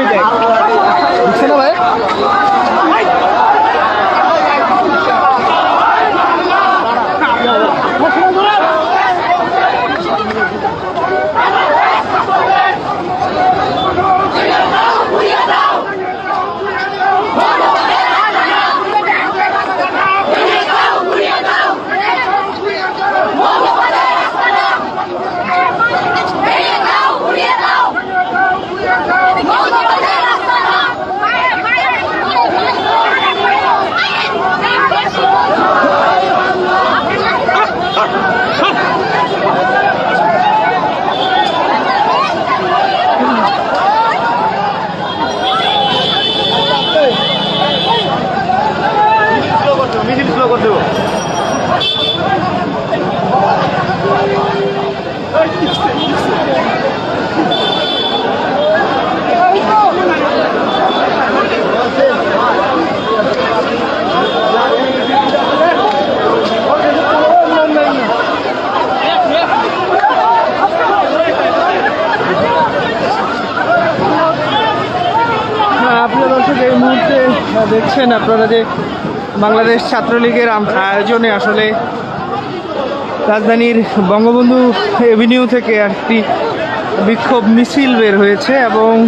ঢুকছে না ভাই পাচ্ছেন আপনারা যে বাংলাদেশ ছাত্রলীগের আয়োজনে আসলে রাজধানীর বঙ্গবন্ধু এভিনিউ থেকে একটি বিক্ষোভ মিছিল বের হয়েছে এবং